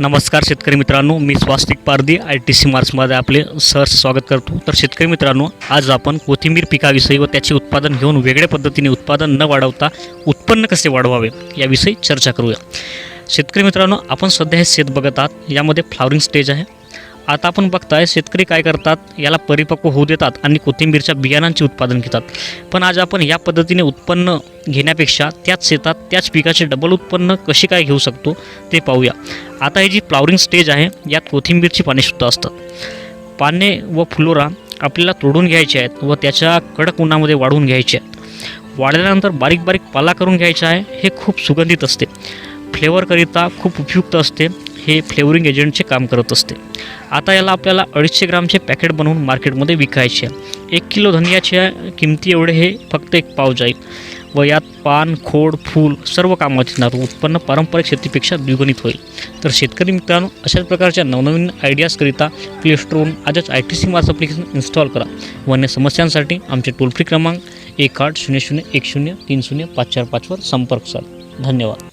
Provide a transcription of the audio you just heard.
नमस्कार शेतकरी मित्रांनो मी Swastik Pardi I T C मार्क्समध्ये आपले सहर्ष स्वागत करतो. तर शेतकरी मित्रांनो आज आपण कोथिंबीर पिकाविषयी व त्याचे उत्पादन घेऊन वेगळ्या पद्धतीने उत्पादन न वाढवता उत्पन्न कसे वाढवावे याविषयी चर्चा करूया. शेतकरी मित्रांनो आपण सध्या हे शेत बघत आहात यामध्ये फ्लावरिंग स्टेज आहे. आता आपण बघताय शेतकरी काय करतात याला परिपक्व होऊ देतात आणि कोथिंबीरच्या बियाणांचे उत्पादन घेतात. पण आज आपण या पद्धतीने उत्पन्न घेण्यापेक्षा त्याच शेतात त्याच पिकाचे डबल उत्पन्न कसे काय घेऊ शकतो ते पाहूया. आता ही जी फ्लावरिंग स्टेज आहे यात कोथिंबीरची पानेसुद्धा असतात. पाने व फुलोरा आपल्याला तोडून घ्यायचे आहेत व त्याच्या कडक उन्हामध्ये वाढवून घ्यायचे आहेत. वाढल्यानंतर बारीक बारीक पाला करून घ्यायचा आहे हे खूप सुगंधित असते. फ्लेवरकरिता खूप उपयुक्त असते. हे फ्लेवरिंग एजंटचे काम करत असते. आता याला आपल्याला अडीचशे ग्रामचे पॅकेट बनवून मार्केटमध्ये विकायचे आहे. एक किलो धनियाच्या किमती एवढे हे फक्त एक पाव जाईल. व यात पान खोड फूल सर्व कामात येणार. उत्पन्न पारंपरिक शेतीपेक्षा द्विगुणित होईल. तर शेतकरी मित्रांनो अशाच प्रकारच्या नवनवीन आयडियाजकरिता प्ले आजच I T C Mars application install करा. व अन्य समस्यांसाठी आमचे टोल फ्री क्रमांक एक आठ शून्य शून्य एक शून्य तीन शून्य पाच चार पाचवर संपर्क साधा. धन्यवाद.